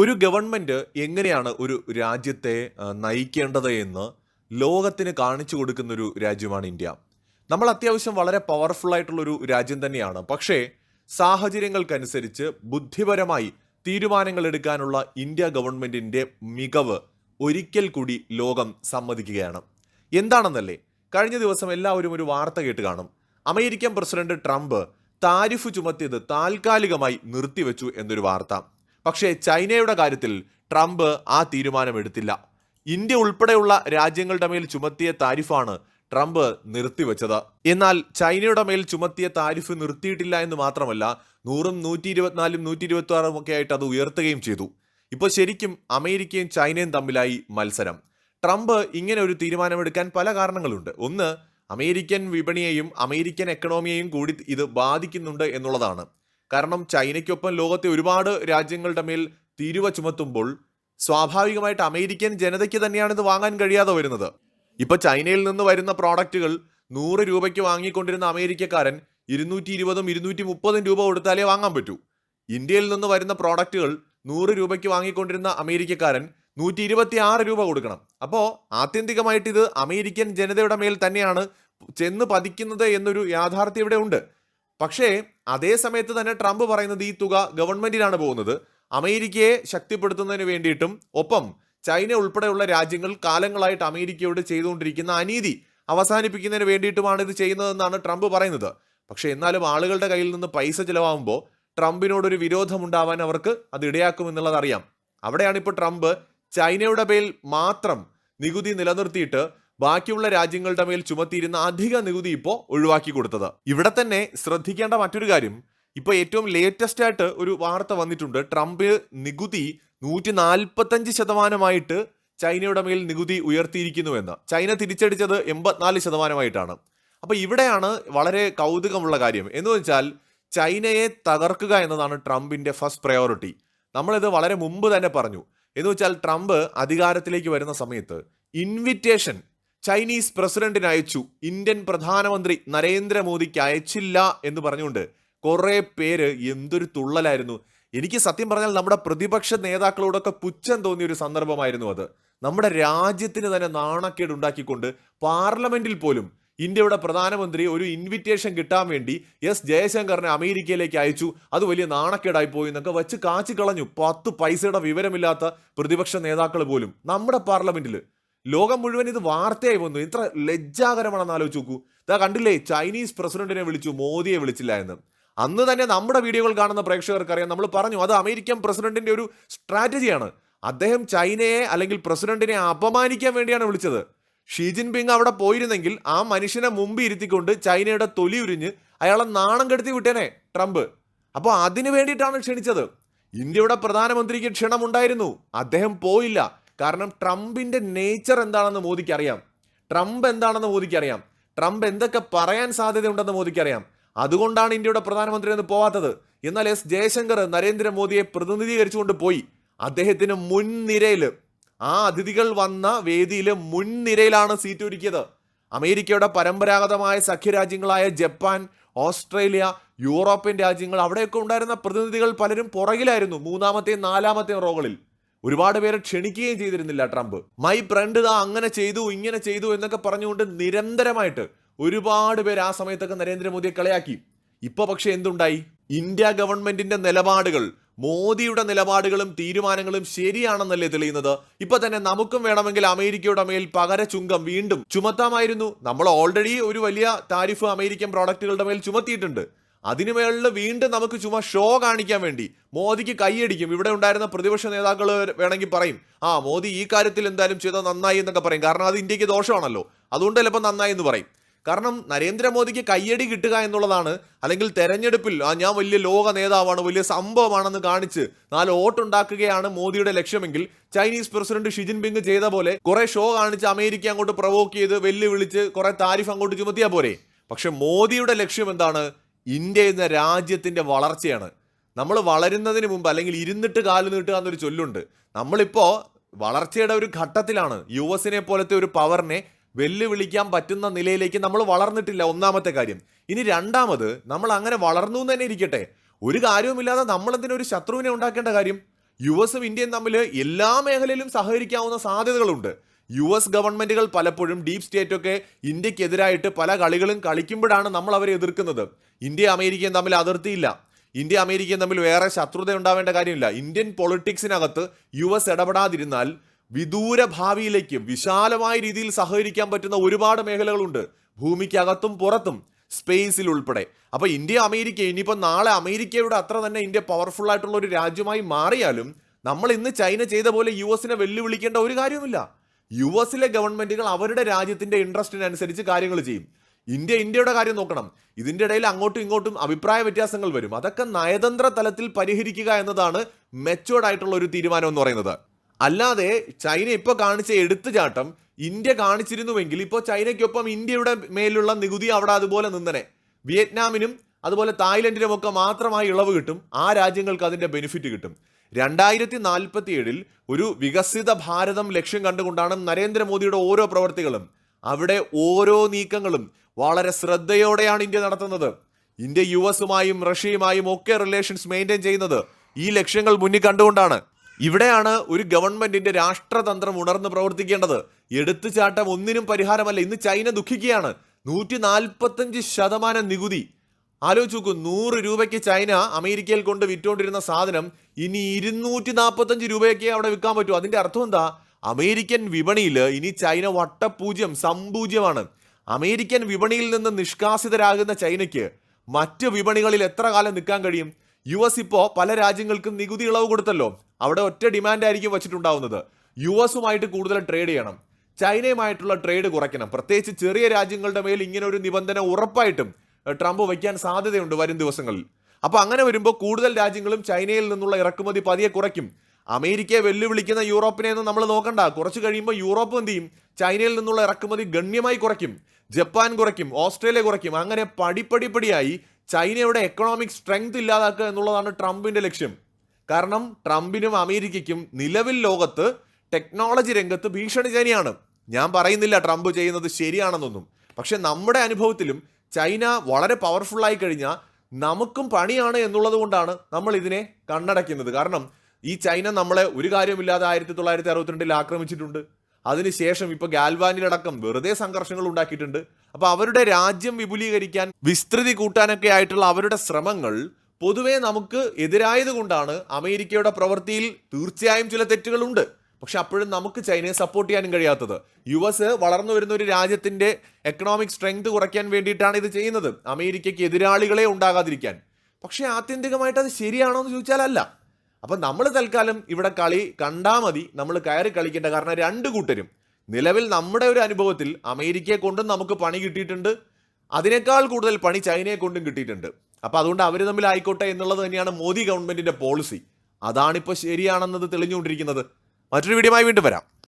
ഒരു ഗവൺമെന്റ് എങ്ങനെയാണ് ഒരു രാജ്യത്തെ നയിക്കേണ്ടത് എന്ന് ലോകത്തിന് കാണിച്ചു കൊടുക്കുന്നൊരു രാജ്യമാണ് ഇന്ത്യ. നമ്മൾ അത്യാവശ്യം വളരെ പവർഫുൾ ആയിട്ടുള്ള ഒരു രാജ്യം തന്നെയാണ്. പക്ഷേ സാഹചര്യങ്ങൾക്കനുസരിച്ച് ബുദ്ധിപരമായി തീരുമാനങ്ങൾ എടുക്കാനുള്ള ഇന്ത്യ ഗവൺമെന്റിന്റെ മികവ് ഒരിക്കൽ കൂടി ലോകം സമ്മതിക്കുകയാണ്. എന്താണെന്നല്ലേ? കഴിഞ്ഞ ദിവസം എല്ലാവരും ഒരു വാർത്ത കേട്ട് കാണും. അമേരിക്കൻ പ്രസിഡന്റ് ട്രംപ് താരിഫ് ചുമത്തിയത് താൽക്കാലികമായി നിർത്തിവെച്ചു എന്നൊരു വാർത്ത. പക്ഷേ ചൈനയുടെ കാര്യത്തിൽ ട്രംപ് ആ തീരുമാനമെടുത്തില്ല. ഇന്ത്യ ഉൾപ്പെടെയുള്ള രാജ്യങ്ങളുടെ മേൽ ചുമത്തിയ താരിഫാണ് ട്രംപ് നിർത്തിവെച്ചത്. എന്നാൽ ചൈനയുടെ മേൽ ചുമത്തിയ താരിഫ് നിർത്തിയിട്ടില്ല എന്ന് മാത്രമല്ല നൂറും നൂറ്റി ഇരുപത്തിനാലും നൂറ്റി ഇരുപത്തി ആറും ഒക്കെ ആയിട്ട് അത് ഉയർത്തുകയും ചെയ്തു. ഇപ്പോൾ ശരിക്കും അമേരിക്കയും ചൈനയും തമ്മിലായി മത്സരം. ട്രംപ് ഇങ്ങനെ ഒരു തീരുമാനമെടുക്കാൻ പല കാരണങ്ങളുണ്ട്. ഒന്ന് അമേരിക്കൻ വിപണിയെയും അമേരിക്കൻ എക്കണോമിയെയും കൂടി ഇത് ബാധിക്കുന്നുണ്ട് എന്നുള്ളതാണ്. കാരണം ചൈനയ്ക്കൊപ്പം ലോകത്തെ ഒരുപാട് രാജ്യങ്ങളുടെ മേൽ തീരുവ ചുമത്തുമ്പോൾ സ്വാഭാവികമായിട്ട് അമേരിക്കൻ ജനതയ്ക്ക് തന്നെയാണ് ഇത് വാങ്ങാൻ കഴിയാതെ വരുന്നത്. ഇപ്പൊ ചൈനയിൽ നിന്ന് വരുന്ന പ്രോഡക്റ്റുകൾ നൂറ് രൂപയ്ക്ക് വാങ്ങിക്കൊണ്ടിരുന്ന അമേരിക്കക്കാരൻ ഇരുന്നൂറ്റി ഇരുപതും ഇരുന്നൂറ്റി മുപ്പതും രൂപ കൊടുത്താലേ വാങ്ങാൻ പറ്റൂ. ഇന്ത്യയിൽ നിന്ന് വരുന്ന പ്രോഡക്റ്റുകൾ നൂറ് രൂപയ്ക്ക് വാങ്ങിക്കൊണ്ടിരുന്ന അമേരിക്കക്കാരൻ നൂറ്റി ഇരുപത്തി ആറ് രൂപ കൊടുക്കണം. അപ്പോൾ ആത്യന്തികമായിട്ട് ഇത് അമേരിക്കൻ ജനതയുടെ മേൽ തന്നെയാണ് ചെന്ന് പതിക്കുന്നത് എന്നൊരു യാഥാർത്ഥ്യം ഇവിടെ ഉണ്ട്. പക്ഷേ അതേ സമയത്ത് തന്നെ ട്രംപ് പറയുന്നത് ഈ തുക ഗവൺമെന്റിനാണ് പോകുന്നത്. അമേരിക്കയെ ശക്തിപ്പെടുത്തുന്നതിന് വേണ്ടിയിട്ടും ഒപ്പം ചൈന ഉൾപ്പെടെയുള്ള രാജ്യങ്ങൾ കാലങ്ങളായിട്ട് അമേരിക്കയോട് ചെയ്തുകൊണ്ടിരിക്കുന്ന അനീതി അവസാനിപ്പിക്കുന്നതിന് വേണ്ടിയിട്ടുമാണ് ഇത് ചെയ്യുന്നതെന്നാണ് ട്രംപ് പറയുന്നത്. പക്ഷേ എന്നാലും ആളുകളുടെ കയ്യിൽ നിന്ന് പൈസ ചിലവാകുമ്പോൾ ട്രംപിനോടൊരു വിരോധമുണ്ടാവാൻ അവർക്ക് അത് ഇടയാക്കുമെന്നുള്ളത് അറിയാം. അവിടെയാണ് ഇപ്പോൾ ട്രംപ് ചൈനയുടെ പേരിൽ മാത്രം നികുതി നിലനിർത്തിയിട്ട് ബാക്കിയുള്ള രാജ്യങ്ങളുടെ മേൽ ചുമത്തിയിരുന്ന അധിക നികുതി ഇപ്പോൾ ഒഴിവാക്കി കൊടുത്തത്. ഇവിടെ തന്നെ ശ്രദ്ധിക്കേണ്ട മറ്റൊരു കാര്യം ഇപ്പോൾ ഏറ്റവും ലേറ്റസ്റ്റ് ആയിട്ട് ഒരു വാർത്ത വന്നിട്ടുണ്ട്. ട്രംപ് നികുതി നൂറ്റി നാൽപ്പത്തഞ്ച് ശതമാനമായിട്ട് ചൈനയുടെ മേൽ നികുതി ഉയർത്തിയിരിക്കുന്നുവെന്ന് ചൈന തിരിച്ചടിച്ചത് എൺപത്തിനാല് ശതമാനമായിട്ടാണ്. അപ്പോൾ ഇവിടെയാണ് വളരെ കൗതുകമുള്ള കാര്യം. എന്ന് വെച്ചാൽ ചൈനയെ തകർക്കുക എന്നതാണ് ട്രംപിന്റെ ഫസ്റ്റ് പ്രയോറിറ്റി നമ്മളിത് വളരെ മുമ്പ് തന്നെ പറഞ്ഞു. എന്ന് വെച്ചാൽ ട്രംപ് അധികാരത്തിലേക്ക് വരുന്ന സമയത്ത് ഇൻവിറ്റേഷൻ ചൈനീസ് പ്രസിഡന്റിന് അയച്ചു. ഇന്ത്യൻ പ്രധാനമന്ത്രി നരേന്ദ്രമോദിക്ക് അയച്ചില്ല എന്ന് പറഞ്ഞുകൊണ്ട് കുറെ പേര് എന്തൊരു തുള്ളലായിരുന്നു. എനിക്ക് സത്യം പറഞ്ഞാൽ നമ്മുടെ പ്രതിപക്ഷ നേതാക്കളോടൊക്കെ പുച്ഛം തോന്നിയ ഒരു സന്ദർഭമായിരുന്നു അത്. നമ്മുടെ രാജ്യത്തിന് തന്നെ നാണക്കേട് ഉണ്ടാക്കിക്കൊണ്ട് പാർലമെന്റിൽ പോലും ഇന്ത്യയുടെ പ്രധാനമന്ത്രി ഒരു ഇൻവിറ്റേഷൻ കിട്ടാൻ വേണ്ടി എസ് ജയശങ്കറിനെ അമേരിക്കയിലേക്ക് അയച്ചു. അത് വലിയ നാണക്കേടായി പോയി എന്നൊക്കെ വെച്ച് കാച്ചി കളഞ്ഞു പത്ത് പൈസയുടെ വിവരമില്ലാത്ത പ്രതിപക്ഷ നേതാക്കൾ പോലും നമ്മുടെ പാർലമെന്റിൽ ലോകം മുഴുവൻ ഇത് വാർത്തയായി വന്നു. ഇത്ര ലജ്ജാകരമാണെന്ന് ആലോചിച്ച് നോക്കൂ. ഇതാ കണ്ടില്ലേ? ചൈനീസ് പ്രസിഡന്റിനെ വിളിച്ചു മോദിയെ വിളിച്ചില്ല എന്ന്. അന്ന് തന്നെ നമ്മുടെ വീഡിയോകൾ കാണുന്ന പ്രേക്ഷകർക്ക് അറിയാം നമ്മൾ പറഞ്ഞു അത് അമേരിക്കൻ പ്രസിഡന്റിന്റെ ഒരു സ്ട്രാറ്റജിയാണ്. അദ്ദേഹം ചൈനയെ അല്ലെങ്കിൽ പ്രസിഡന്റിനെ അപമാനിക്കാൻ വേണ്ടിയാണ് വിളിച്ചത്. ഷീ ജിൻപിങ് അവിടെ പോയിരുന്നെങ്കിൽ ആ മനുഷ്യനെ മുമ്പ് ഇരുത്തിക്കൊണ്ട് ചൈനയുടെ തൊലി ഉരിഞ്ഞ് അയാളെ നാണം കെടുത്തി വിട്ടേനെ ട്രംപ്. അപ്പോൾ അതിനു വേണ്ടിയിട്ടാണ് ക്ഷണിച്ചത്. ഇന്ത്യയുടെ പ്രധാനമന്ത്രിക്ക് ക്ഷണമുണ്ടായിരുന്നു. അദ്ദേഹം പോയില്ല. കാരണം ട്രംപിന്റെ നേച്ചർ എന്താണെന്ന് മോദിക്ക് അറിയാം ട്രംപ് എന്താണെന്ന് മോദിക്ക് അറിയാം ട്രംപ് എന്തൊക്കെ പറയാൻ സാധ്യതയുണ്ടെന്ന് മോദിക്ക് അറിയാം അതുകൊണ്ടാണ് ഇന്ത്യയുടെ പ്രധാനമന്ത്രി എന്ന് പോവാത്തത്. എന്നാൽ എസ് ജയശങ്കർ നരേന്ദ്രമോദിയെ പ്രതിനിധീകരിച്ചുകൊണ്ട് പോയി. അദ്ദേഹത്തിന് മുൻനിരയിൽ ആ അതിഥികൾ വന്ന വേദിയിൽ മുൻനിരയിലാണ് സീറ്റ് ഒരുക്കിയത്. അമേരിക്കയുടെ പരമ്പരാഗതമായ സഖ്യരാജ്യങ്ങളായ ജപ്പാൻ ഓസ്ട്രേലിയ യൂറോപ്യൻ രാജ്യങ്ങൾ അവിടെയൊക്കെ ഉണ്ടായിരുന്ന പ്രതിനിധികൾ പലരും പുറകിലായിരുന്നു മൂന്നാമത്തെയും നാലാമത്തെയും റോകളിൽ. ഒരുപാട് പേരെ ക്ഷണിക്കുകയും ചെയ്തിരുന്നില്ല ട്രംപ്. മൈ ഫ്രണ്ട് ഇതാ അങ്ങനെ ചെയ്തു ഇങ്ങനെ ചെയ്തു എന്നൊക്കെ പറഞ്ഞുകൊണ്ട് നിരന്തരമായിട്ട് ഒരുപാട് പേര് ആ സമയത്തൊക്കെ നരേന്ദ്രമോദിയെ കളയാക്കി. ഇപ്പൊ പക്ഷെ എന്തുണ്ടായി? ഇന്ത്യ ഗവൺമെന്റിന്റെ നിലപാടുകൾ മോദിയുടെ നിലപാടുകളും തീരുമാനങ്ങളും ശരിയാണെന്നല്ലേ തെളിയുന്നത്. ഇപ്പൊ തന്നെ നമുക്കും വേണമെങ്കിൽ അമേരിക്കയുടെ മേൽ പകര ചുങ്കം വീണ്ടും ചുമത്താമായിരുന്നു. നമ്മൾ ഓൾറെഡി ഒരു വലിയ താരിഫ് അമേരിക്കൻ പ്രോഡക്റ്റുകളുടെ മേൽ ചുമത്തിയിട്ടുണ്ട്. അതിനു മേളിൽ വീണ്ടും നമുക്ക് ചുമ്മാ ഷോ കാണിക്കാൻ വേണ്ടി മോദിക്ക് കൈയടിക്കും. ഇവിടെ ഉണ്ടായിരുന്ന പ്രതിപക്ഷ നേതാക്കൾ വേണമെങ്കിൽ പറയും ആ മോദി ഈ കാര്യത്തിൽ എന്തായാലും ചെയ്ത നന്നായി എന്നൊക്കെ പറയും. കാരണം അത് ഇന്ത്യയ്ക്ക് ദോഷമാണല്ലോ. അതുകൊണ്ട് ചിലപ്പോൾ നന്നായി എന്ന് പറയും. കാരണം നരേന്ദ്രമോദിക്ക് കയ്യടി കിട്ടുക എന്നുള്ളതാണ് അല്ലെങ്കിൽ തെരഞ്ഞെടുപ്പിൽ ആ ഞാൻ വലിയ ലോക നേതാവാണ് വലിയ സംഭവമാണെന്ന് കാണിച്ച് നാല് വോട്ടുണ്ടാക്കുകയാണ് മോദിയുടെ ലക്ഷ്യമെങ്കിൽ ചൈനീസ് പ്രസിഡന്റ് ഷി ജിൻപിങ് ചെയ്ത പോലെ കുറെ ഷോ കാണിച്ച് അമേരിക്ക അങ്ങോട്ട് പ്രവോക്ക് ചെയ്ത് വെല്ലുവിളിച്ച് കുറെ താരിഫ് അങ്ങോട്ട് ചുമത്തിയാൽ പോരെ. പക്ഷെ മോദിയുടെ ലക്ഷ്യം എന്താണ്? ഇന്ത്യ എന്ന രാജ്യത്തിന്റെ വളർച്ചയാണ്. നമ്മൾ വളരുന്നതിന് മുമ്പ് അല്ലെങ്കിൽ ഇരുന്നിട്ട് കാൽ നീട്ടുക എന്നൊരു ചൊല്ലുണ്ട്. നമ്മളിപ്പോൾ വളർച്ചയുടെ ഒരു ഘട്ടത്തിലാണ്. യു എസിനെ പോലത്തെ ഒരു പവറിനെ വെല്ലുവിളിക്കാൻ പറ്റുന്ന നിലയിലേക്ക് നമ്മൾ വളർന്നിട്ടില്ല. ഒന്നാമത്തെ കാര്യം. ഇനി രണ്ടാമത് നമ്മൾ അങ്ങനെ വളർന്നു എന്ന് തന്നെ ഇരിക്കട്ടെ. ഒരു കാര്യവുമില്ലാതെ ഒരു ശത്രുവിനെ ഉണ്ടാക്കേണ്ട കാര്യം? യു എസും ഇന്ത്യയും തമ്മിൽ എല്ലാ മേഖലയിലും സഹകരിക്കാവുന്ന സാധ്യതകളുണ്ട്. യു എസ് ഗവൺമെന്റുകൾ പലപ്പോഴും ഡീപ് സ്റ്റേറ്റ് ഒക്കെ ഇന്ത്യക്കെതിരായിട്ട് പല കളികളും കളിക്കുമ്പോഴാണ് നമ്മൾ അവരെ എതിർക്കുന്നത്. ഇന്ത്യ അമേരിക്കയും തമ്മിൽ അതിർത്തിയില്ല. ഇന്ത്യ അമേരിക്കയും തമ്മിൽ വേറെ ശത്രുത ഉണ്ടാവേണ്ട കാര്യമില്ല. ഇന്ത്യൻ പൊളിറ്റിക്സിനകത്ത് യു എസ് ഇടപെടാതിരുന്നാൽ വിദൂര ഭാവിയിലേക്ക് വിശാലമായ രീതിയിൽ സഹകരിക്കാൻ പറ്റുന്ന ഒരുപാട് മേഖലകളുണ്ട്. ഭൂമിക്കകത്തും പുറത്തും സ്പേസിൽ ഉൾപ്പെടെ. അപ്പൊ ഇന്ത്യ അമേരിക്ക ഇനിയിപ്പോൾ നാളെ അമേരിക്കയുടെ അത്ര തന്നെ ഇന്ത്യ പവർഫുൾ ആയിട്ടുള്ള ഒരു രാജ്യമായി മാറിയാലും നമ്മൾ ഇന്ന് ചൈന ചെയ്ത പോലെ യു എസിനെ വെല്ലുവിളിക്കേണ്ട ഒരു കാര്യവുമില്ല. യു എസിലെ ഗവൺമെന്റുകൾ അവരുടെ രാജ്യത്തിന്റെ ഇൻട്രസ്റ്റിനനുസരിച്ച് കാര്യങ്ങൾ ചെയ്യും. ഇന്ത്യ ഇന്ത്യയുടെ കാര്യം നോക്കണം. ഇതിന്റെ ഇടയിൽ അങ്ങോട്ടും ഇങ്ങോട്ടും അഭിപ്രായ വ്യത്യാസങ്ങൾ വരും. അതൊക്കെ നയതന്ത്ര തലത്തിൽ പരിഹരിക്കുക എന്നതാണ് മെച്ചുവേർഡ് ആയിട്ടുള്ള ഒരു തീരുമാനം എന്ന് പറയുന്നത്. അല്ലാതെ ചൈന ഇപ്പോൾ കാണിച്ച എടുത്തുചാട്ടം ഇന്ത്യ കാണിച്ചിരുന്നുവെങ്കിൽ ഇപ്പോൾ ചൈനയ്ക്കൊപ്പം ഇന്ത്യയുടെ മേലുള്ള നികുതി അവിടെ അതുപോലെ നിന്നനെ. വിയറ്റ്നാമിനും അതുപോലെ തായ്ലൻഡിനുമൊക്കെ മാത്രമായി ഇളവ് കിട്ടും. ആ രാജ്യങ്ങൾക്ക് അതിന്റെ ബെനിഫിറ്റ് കിട്ടും. രണ്ടായിരത്തി നാൽപ്പത്തി ഏഴിൽ ഒരു വികസിത ഭാരതം ലക്ഷ്യം കണ്ടുകൊണ്ടാണ് നരേന്ദ്രമോദിയുടെ ഓരോ പ്രവർത്തികളും. അവിടെ ഓരോ നീക്കങ്ങളും വളരെ ശ്രദ്ധയോടെയാണ് ഇന്ത്യ നടത്തുന്നത്. ഇന്ത്യ യു എസുമായും റഷ്യയുമായും ഒക്കെ റിലേഷൻസ് മെയിന്റെയിൻ ചെയ്യുന്നത് ഈ ലക്ഷ്യങ്ങൾ മുന്നിൽ കണ്ടുകൊണ്ടാണ്. ഇവിടെയാണ് ഒരു ഗവൺമെന്റിന്റെ രാഷ്ട്രതന്ത്രം ഉണർന്ന് പ്രവർത്തിക്കേണ്ടത്. എടുത്തുചാട്ടം ഒന്നിനും പരിഹാരമല്ല. ഇന്ന് ചൈന ദുഃഖിക്കുകയാണ്. നൂറ്റി നാൽപ്പത്തഞ്ച് ശതമാനം നികുതി ആലോചിച്ച് നോക്കൂ നൂറ് രൂപയ്ക്ക് ചൈന അമേരിക്കയിൽ കൊണ്ട് വിറ്റുകൊണ്ടിരുന്ന സാധനം ഇനി ഇരുന്നൂറ്റി നാൽപ്പത്തഞ്ച് രൂപയൊക്കെ അവിടെ വിൽക്കാൻ പറ്റൂ. അതിന്റെ അർത്ഥം എന്താ? അമേരിക്കൻ വിപണിയിൽ ഇനി ചൈന വട്ടപൂജ്യം സമ്പൂജ്യമാണ്. അമേരിക്കൻ വിപണിയിൽ നിന്ന് നിഷ്കാസിതരാകുന്ന ചൈനയ്ക്ക് മറ്റ് വിപണികളിൽ എത്ര കാലം നിൽക്കാൻ കഴിയും? യു എസ് ഇപ്പോൾ പല രാജ്യങ്ങൾക്കും നികുതി ഇളവ് കൊടുത്തല്ലോ. അവിടെ ഒറ്റ ഡിമാൻഡ് ആയിരിക്കും വെച്ചിട്ടുണ്ടാവുന്നത്. യു എസുമായിട്ട് കൂടുതൽ ട്രേഡ് ചെയ്യണം. ചൈനയുമായിട്ടുള്ള ട്രേഡ് കുറയ്ക്കണം. പ്രത്യേകിച്ച് ചെറിയ രാജ്യങ്ങളുടെ മേൽ ഇങ്ങനെ ഒരു നിബന്ധന ഉറപ്പായിട്ടും ട്രംപ് വയ്ക്കാൻ സാധ്യതയുണ്ട് വരും ദിവസങ്ങളിൽ. അപ്പോൾ അങ്ങനെ വരുമ്പോൾ കൂടുതൽ രാജ്യങ്ങളും ചൈനയിൽ നിന്നുള്ള ഇറക്കുമതി പതിയെ കുറയ്ക്കും. അമേരിക്കയെ വെല്ലുവിളിക്കുന്ന യൂറോപ്പിനെ ഒന്നും നമ്മൾ നോക്കണ്ട. കുറച്ച് കഴിയുമ്പോൾ യൂറോപ്പ് എന്ത് ചെയ്യും? ചൈനയിൽ നിന്നുള്ള ഇറക്കുമതി ഗണ്യമായി കുറയ്ക്കും. ജപ്പാൻ കുറയ്ക്കും ഓസ്ട്രേലിയ കുറയ്ക്കും. അങ്ങനെ പടിപ്പടിപ്പടിയായി ചൈനയുടെ എക്കണോമിക് സ്ട്രെങ്ത് ഇല്ലാതാക്കുക എന്നുള്ളതാണ് ട്രംപിന്റെ ലക്ഷ്യം. കാരണം ട്രംപിനും അമേരിക്കയ്ക്കും നിലവിൽ ലോകത്ത് ടെക്നോളജി രംഗത്ത് ഭീഷണി ചൈനയാണ്. ഞാൻ പറയുന്നില്ല ട്രംപ് ചെയ്യുന്നത് ശരിയാണെന്നൊന്നും. പക്ഷെ നമ്മുടെ അനുഭവത്തിലും ചൈന വളരെ പവർഫുൾ ആയി കഴിഞ്ഞാൽ നമുക്കും പണിയാണ് എന്നുള്ളത് കൊണ്ടാണ് നമ്മൾ ഇതിനെ കണ്ണടയ്ക്കുന്നത്. കാരണം ഈ ചൈന നമ്മളെ ഒരു കാര്യമില്ലാതെ ആയിരത്തി തൊള്ളായിരത്തി അറുപത്തിരണ്ടിൽ ആക്രമിച്ചിട്ടുണ്ട്. അതിനുശേഷം ഇപ്പൊ ഗാൽവാനിലടക്കം വെറുതെ സംഘർഷങ്ങൾ ഉണ്ടാക്കിയിട്ടുണ്ട്. അപ്പൊ അവരുടെ രാജ്യം വിപുലീകരിക്കാൻ വിസ്തൃതി കൂട്ടാനൊക്കെ ആയിട്ടുള്ള അവരുടെ ശ്രമങ്ങൾ പൊതുവേ നമുക്ക് എതിരായത് കൊണ്ടാണ് അമേരിക്കയുടെ പ്രവൃത്തിയിൽ തീർച്ചയായും ചില തെറ്റുകളുണ്ട്. പക്ഷെ അപ്പോഴും നമുക്ക് ചൈനയെ സപ്പോർട്ട് ചെയ്യാനും കഴിയാത്തത്. യു എസ് വളർന്നു വരുന്ന ഒരു രാജ്യത്തിന്റെ എക്കണോമിക് സ്ട്രെങ്ത് കുറയ്ക്കാൻ വേണ്ടിയിട്ടാണ് ഇത് ചെയ്യുന്നത്. അമേരിക്കയ്ക്ക് എതിരാളികളെ ഉണ്ടാകാതിരിക്കാൻ. പക്ഷേ ആത്യന്തികമായിട്ട് അത് ശരിയാണോ എന്ന് ചോദിച്ചാൽ അല്ല. അപ്പം നമ്മൾ തൽക്കാലം ഇവിടെ കളി കണ്ടാൽ മതി. നമ്മൾ കയറി കളിക്കേണ്ട കാരണം രണ്ട് കൂട്ടരും. നിലവിൽ നമ്മുടെ ഒരു അനുഭവത്തിൽ അമേരിക്കയെ കൊണ്ടും നമുക്ക് പണി കിട്ടിയിട്ടുണ്ട്. അതിനേക്കാൾ കൂടുതൽ പണി ചൈനയെ കൊണ്ടും കിട്ടിയിട്ടുണ്ട്. അപ്പോൾ അതുകൊണ്ട് അവർ തമ്മിൽ ആയിക്കോട്ടെ എന്നുള്ളത് തന്നെയാണ് മോദി ഗവൺമെന്റിന്റെ പോളിസി അതാണിപ്പോൾ ശരിയാണെന്നത് തെളിഞ്ഞുകൊണ്ടിരിക്കുന്നത്. മറ്റൊരു വീഡിയോയുമായി വീണ്ടും വരാം.